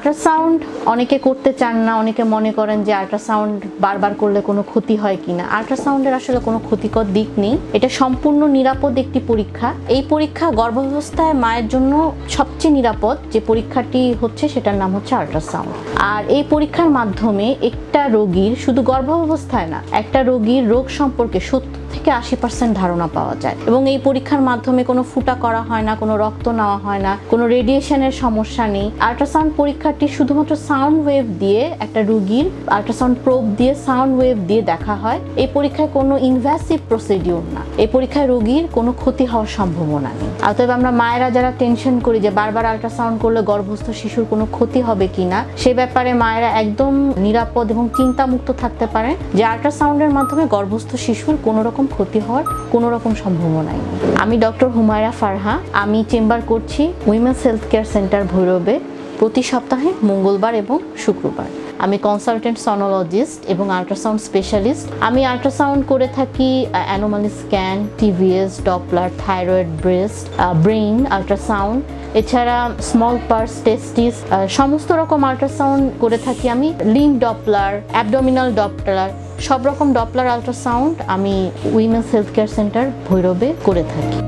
Ultrasound অনেকে করতে চান না, অনেকে মনে করেন যে আল্ট্রাসাউন্ড বারবার করলে কোনো ক্ষতি হয় কিনা। আল্ট্রাসাউন্ডের আসলে কোনো ক্ষতিকর দিক নেই। এটা সম্পূর্ণ নিরাপদ একটি পরীক্ষা। এই পরীক্ষা গর্ভাবস্থায় মায়ের জন্য সবচেয়ে নিরাপদ যে পরীক্ষাটি হচ্ছে সেটার নাম হচ্ছে আল্ট্রাসাউন্ড আর এই পরীক্ষার মাধ্যমে একটা রোগীর শুধু গর্ভাবস্থায় না, একটা রোগীর রোগ সম্পর্কে সত্তর থেকে আশি পার্সেন্ট ধারণা পাওয়া যায়। এবং এই পরীক্ষার মাধ্যমে কোনো ফুটা করা হয় না, কোনো রক্ত নেওয়া হয় না, কোনো রেডিয়েশনের সমস্যা নেই। আল্ট্রাসাউন্ড পরীক্ষাটি শুধুমাত্র সাউন্ড ওয়েভ দিয়ে একটা রুগীর আল্ট্রাসাউন্ড প্রোব দিয়ে সাউন্ড ওয়েভ দিয়ে দেখা হয়, এই পরীক্ষায় কোনো ইনভ্যাসিভ প্রসিডিউর না। এই পরীক্ষায় রোগীর কোনো ক্ষতি হওয়ার সম্ভাবনা নেই। অতএব আমরা মায়েরা যারা টেনশন করি যে বারবার আল্ট্রাসাউন্ড করলে গর্ভস্থ শিশুর কোনো ক্ষতি হবে কিনা, সে ব্যাপারে মায়েরা একদম নিরাপদ এবং চিন্তামুক্ত থাকতে পারেন যে আল্ট্রাসাউন্ডের মাধ্যমে গর্ভস্থ শিশুর কোনো রকম ক্ষতি হওয়ার কোনো রকম সম্ভাবনাই নেই। আমি ডক্টর হুমায়রা ফারহা, আমি চেম্বার করছি উইমেন্স হেলথ কেয়ার সেন্টার ভৈরবে। প্রতি সপ্তাহে মঙ্গলবার এবং শুক্রবার। আমি কনসালটেন্ট সনোলজিস্ট এবং আল্ট্রাসাউন্ড স্পেশালিস্ট আমি আল্ট্রাসাউন্ড করে থাকি anomaly scan TVS Doppler thyroid breast brain ultrasound এছাড়া স্মল পার্স টেস্টিস সমস্ত রকম আল্ট্রাসাউন্ড করে থাকি আমি। লিম ডপলার অ্যাবডোমিনাল ডপলার সব রকম ডপলার আল্ট্রাসাউন্ড আমি উইমেন্স হেলথ কেয়ার সেন্টার ভৈরবে করে থাকি।